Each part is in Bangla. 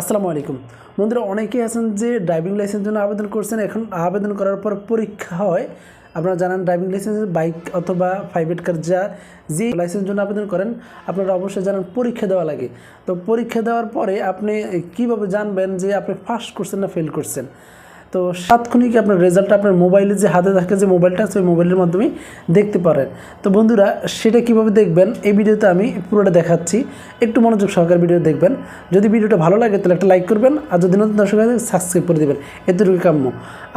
আসসালামু আলাইকুম। বন্ধুরা, অনেকেই আছেন যে ড্রাইভিং লাইসেন্স জন্য আবেদন করছেন। এখন আবেদন করার পর পরীক্ষা হয়। আপনারা জানান ড্রাইভিং লাইসেন্স বাইক অথবা প্রাইভেট কার যা যে লাইসেন্স জন্য আবেদন করেন, আপনারা অবশ্যই জানান পরীক্ষা দেওয়া লাগে। তো পরীক্ষা দেওয়ার পরে আপনি কীভাবে জানবেন যে আপনি ফার্স্ট করছেন না ফেল করছেন? তো তাৎক্ষণিক আপনার রেজাল্ট আপনার মোবাইলে যে হাতে থাকে যে মোবাইলটা আছে, ওই মোবাইলের মাধ্যমে দেখতে পারেন। তো বন্ধুরা, সেটা কীভাবে দেখবেন, এই ভিডিওতে আমি পুরোটা দেখাচ্ছি। একটু মনোযোগ সহকারে ভিডিও দেখবেন। যদি ভিডিওটা ভালো লাগে, তাহলে একটা লাইক করবেন, আর যদি নতুন দর্শক হয় সাবস্ক্রাইব করে দেবেন। এতটুকু কাম্য।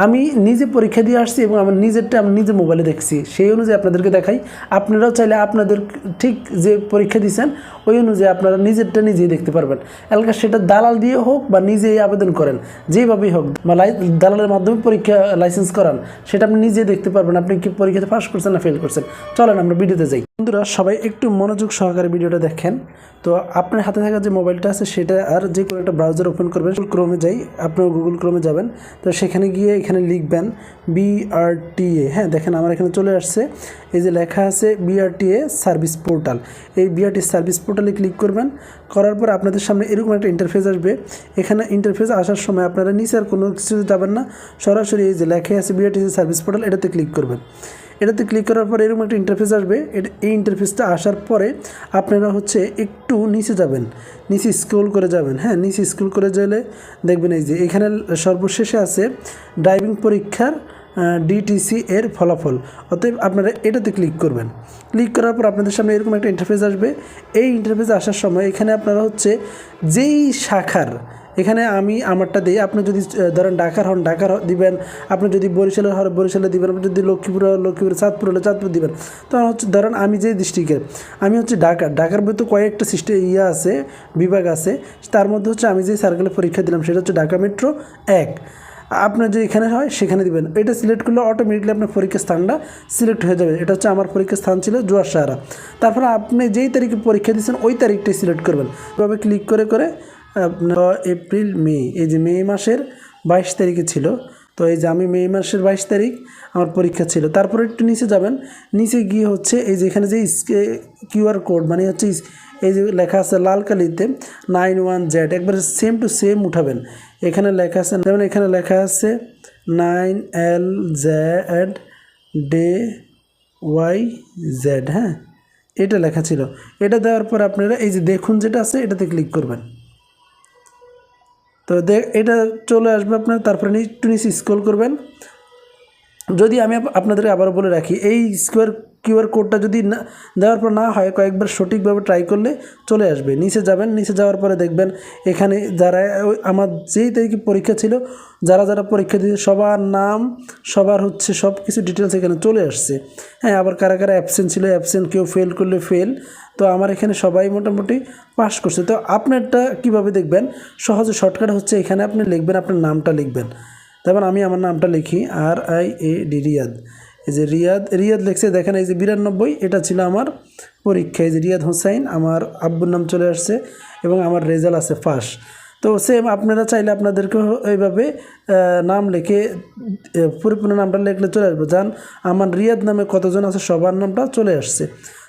আমি নিজে পরীক্ষা দিয়ে আসছি এবং আমার নিজেরটা আমি নিজে মোবাইলে দেখছি। সেই অনুযায়ী আপনাদেরকে দেখাই। আপনারাও চাইলে আপনাদের ঠিক যে পরীক্ষা দিয়েছেন, ওই অনুযায়ী আপনারা নিজেরটা নিজেই দেখতে পারবেন। এলাকা সেটা দালাল দিয়ে হোক বা নিজেই আবেদন করেন, যেভাবেই হোক বা দালালের মাধ্যমে পরীক্ষা লাইসেন্স করান, সেটা আপনি নিজে দেখতে পারবেন আপনি কি পরীক্ষাতে পাস করছেন না ফেল করছেন। চলেন আমরা ভিডিওতে যাই। বন্ধুরা, সবাই একটু মনোযোগ সহকারে ভিডিওটা দেখেন। তো আপনার হাতে থাকা যে মোবাইলটা আছে, সেটা আর যে কোনো একটা ব্রাউজার ওপেন করবেন ক্রোমে যাই আপনার গুগল ক্রোমে যাবেন। তো সেখানে গিয়ে এখানে লিখবেন বিআরটিএ হ্যাঁ দেখেন আমার এখানে চলে আসছে। এই যে লেখা আছে বিআরটিএ সার্ভিস পোর্টাল এই বিআরটি সার্ভিস পোর্টালে ক্লিক করবেন। করার পর আপনাদের সামনে এরকম একটা ইন্টারফেস আসবে। এখানে ইন্টারফেস আসার সময় আপনারা নিচে আর কোনো কিছু যাবেন না, সরাসরি এই যে লেখা আছে বিআরটিসি সার্ভিস পোর্টাল, এটাতে ক্লিক করবেন। এটাতে ক্লিক করার পর এরকম একটা ইন্টারফেস আসবে। এই ইন্টারফেসটা আসার পরে আপনারা হচ্ছে একটু নিচে যাবেন। নিচে স্ক্রল করে যাবেন। হ্যাঁ নিচে স্ক্রল করে গেলে দেখবেন এই যে এখানে সর্বশেষে আছে ড্রাইভিং পরীক্ষার ডিটিসি এর ফলাফল। অতএব আপনারা এটাতে ক্লিক করবেন। ক্লিক করার পর আপনাদের সামনে এরকম একটা ইন্টারফেস আসবে। এই ইন্টারফেস আসার সময় এখানে আপনারা হচ্ছে যেই শাখার এখানে আমি আমারটা দিই। আপনি যদি ধরেন ঢাকার হন, ঢাকার দিবেন। আপনি যদি বরিশালের হন, বরিশালে দিবেন। আপনি যদি লক্ষ্মীপুর লক্ষ্মীপুর, চাঁদপুর হলে চাঁদপুর দিবেন। তখন হচ্ছে, ধরেন আমি যে ডিস্ট্রিক্টের আমি হচ্ছে ঢাকা। ঢাকার ভিতরে কয়েকটা সিস্টেম ইয়ে আছে, বিভাগ আছে। তার মধ্যে হচ্ছে আমি যে সার্কেলে পরীক্ষা দিলাম, সেটা হচ্ছে ঢাকা মেট্রো এক। আপনার যে এখানে হয়, সেখানে দিবেন। এটা সিলেক্ট করলে অটোমেটিকলি আপনার পরীক্ষার স্থানটা সিলেক্ট হয়ে যাবে। এটা হচ্ছে আমার পরীক্ষার স্থান ছিল জোয়ার সাহারা। তারপরে আপনি যেই তারিখে পরীক্ষা দিচ্ছেন ওই তারিখটাই সিলেক্ট করবেন। এভাবে ক্লিক করে করে আপনার এপ্রিল, মে, এই যে মে মাসের বাইশ তারিখে ছিল। তো এই যে আমি মে মাসের বাইশ তারিখ, আমার পরীক্ষা ছিল। তারপরে একটু নিচে যাবেন। নিচে গিয়ে হচ্ছে এই যে এখানে যে কিউআর কোড মানে হচ্ছে এই যে লেখা আছে লাল কালিতে নাইন ওয়ান জেড, একবার সেম টু সেম উঠাবেন। এখানে লেখা আছে, যেমন এখানে লেখা আছে nine L Z D Y Z হ্যাঁ? এটা লেখা ছিল। এটা দেওয়ার পর আপনারা এই যে দেখুন যেটা আছে, এটাতে ক্লিক করবেন। তো এটা চলে আসবে আপনার, তারপরে একটু নিচে স্ক্রল করবেন। যদি আমি আপনাদের আবার বলে রাখি, এই স্কোয়ার কিউআর কোডটা যদি না, দেওয়ার পর না হয়, কয়েকবার সঠিকভাবে ট্রাই করলে চলে আসবে। নিচে যাবেন, নিচে যাওয়ার পরে দেখবেন এখানে যারা আমার যেই তারিখে পরীক্ষা ছিল, যারা যারা পরীক্ষা দিয়েছে, সবার নাম, সবার হচ্ছে সব কিছু ডিটেলস এখানে চলে আসছে। হ্যাঁ আবার কারা কারা অ্যাবসেন্ট ছিল অ্যাবসেন্ট কেউ ফেল করলে ফেল তো আমার এখানে সবাই মোটামুটি পাস করছে। তো আপনারটা কীভাবে দেখবেন? সহজে শর্টকাট হচ্ছে, এখানে আপনি লিখবেন, আপনার নামটা লিখবেন। তারপর আমি আমার নামটা লিখি R I A D Riyad এই যে রিয়াদ রিয়াদ লেখছে, দেখেন এই যে বিরানব্বই, এটা ছিল আমার পরীক্ষা। এই যে রিয়াদ হোসাইন, আমার আব্বুর নাম চলে আসছে এবং আমার রেজাল্ট আছে ফার্স্ট তো সেম আপনারা চাইলে আপনাদেরকে এইভাবে নাম লিখে পরিপূর্ণ নামটা লিখলে চলে আসবে। যান আমার রিয়াদ নামে কতজন আছে, সবার নামটা চলে আসছে।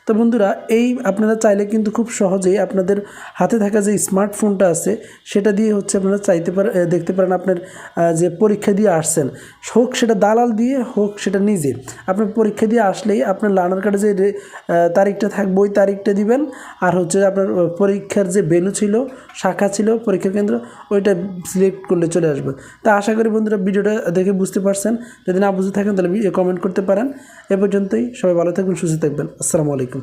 তো বন্ধুরা, এই আপনারা চাইলে কিন্তু খুব সহজেই আপনাদের হাতে থাকা যে স্মার্টফোনটা আছে, সেটা দিয়ে হচ্ছে আপনারা চাইতে পারেন দেখতে পারেন আপনার যে পরীক্ষা দিয়ে আসছেন। হোক সেটা দালাল দিয়ে, হোক সেটা নিজে। আপনার পরীক্ষা দিয়ে আসলেই আপনার লার্নার কার্ডে যে তারিখটা থাকবে, ওই তারিখটা দিবেন। আর হচ্ছে আপনার পরীক্ষার যে বেনু ছিল, শাখা ছিল, পরীক্ষা কেন্দ্র, ওইটা সিলেক্ট করলে চলে আসবে। তা আশা করি বন্ধুরা ভিডিওটা দেখে বুঝতে পারছেন। যদি না বুঝতে থাকেন তাহলে কমেন্ট করতে পারেন। এ পর্যন্তই, সবাই ভালো থাকবেন, সুস্থ থাকবেন। আসসালামু আলাইকুম।